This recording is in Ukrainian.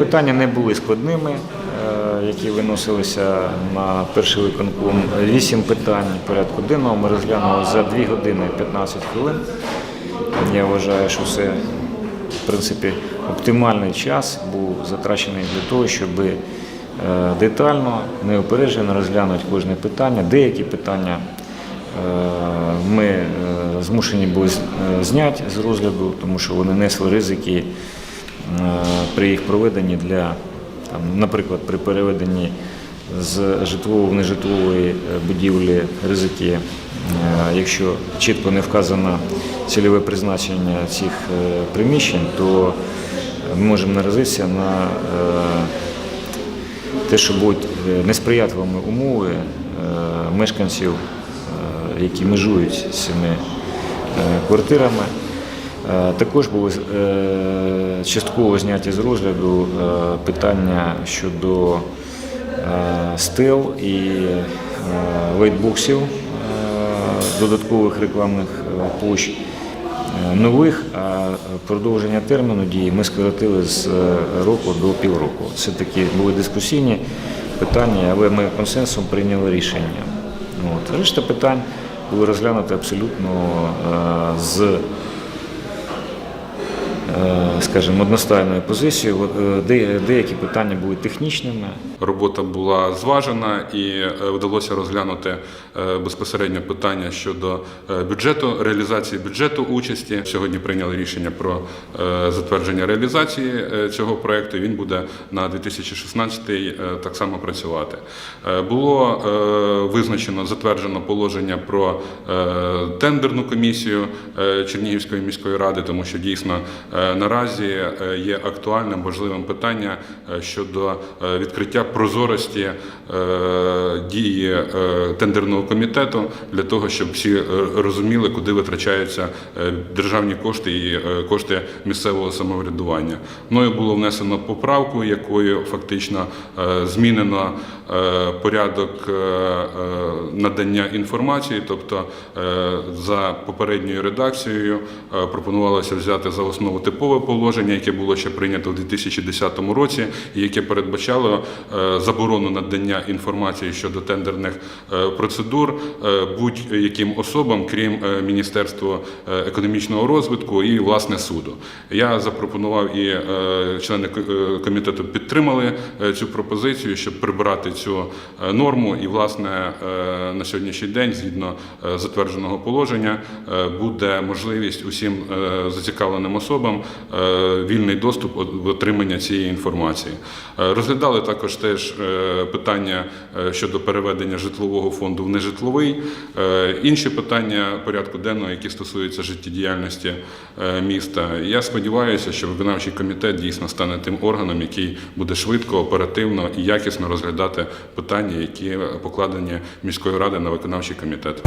Питання не були складними, е, які виносилися на перший виконком. Вісім питань порядку денного ми розглянули за 2 години 15 хвилин. Я вважаю, що це в принципі оптимальний час був затрачений для того, щоб е, детально, неупереджено розглянути кожне питання. Деякі питання е, ми змушені були зняти з розгляду, тому що вони несли ризики при їх проведенні для, там, наприклад, при переведенні з житлової в нежитлової е, будівлі ризики, е, якщо чітко не вказано цільове призначення цих е, приміщень, то ми можемо наразитися на е, те, що будуть е, несприятливими умови е, мешканців, е, які межують з цими е, квартирами. Е, Також були е, частково зняті з розгляду е, питання щодо стел і лейтбоксів додаткових рекламних площ нових, а продовження терміну дії ми скоротили з року до півроку. Це такі були дискусійні питання, але ми консенсусом прийняли рішення. От. Решта питань були розглянуті абсолютно з скажімо, одностайною позицією. Е, де- Деякі питання були технічними, Робота була зважена і е, вдалося розглянути е, безпосередньо питання щодо е, бюджету, реалізації бюджету участі. Сьогодні прийняли рішення про затвердження реалізації цього проекту. Він буде на 2016 е, так само працювати. Було визначено затверджено положення про тендерну комісію Чернігівської міської ради, тому що дійсно наразі є актуальним важливим питання щодо відкриття прозорості е, дії е, тендерного комітету для того, щоб всі е, розуміли, куди витрачаються державні кошти і кошти місцевого самоврядування. Мною було внесено поправку, якою фактично змінено порядок надання інформації, тобто за попередньою редакцією пропонувалося взяти за основу типове положення, яке було ще прийнято у 2010 році, і яке передбачало заборону надання інформації щодо тендерних е, процедур е, будь-яким особам, крім е, Міністерства е, економічного розвитку і власне суду. Я запропонував і е, члени е, комітету підтримали е, цю пропозицію, щоб прибрати цю е, норму. І власне е, на сьогоднішній день, згідно е, затвердженого положення, е, буде можливість усім е, зацікавленим особам е, вільний доступ в отримання цієї інформації. Е, Розглядали також теж е, питання е, щодо переведення житлового фонду в нежитловий, е, інші питання порядку денного, які стосуються життєдіяльності міста. Я сподіваюся, що виконавчий комітет дійсно стане тим органом, який буде швидко, оперативно і якісно розглядати питання, які покладені міською радою на виконавчий комітет.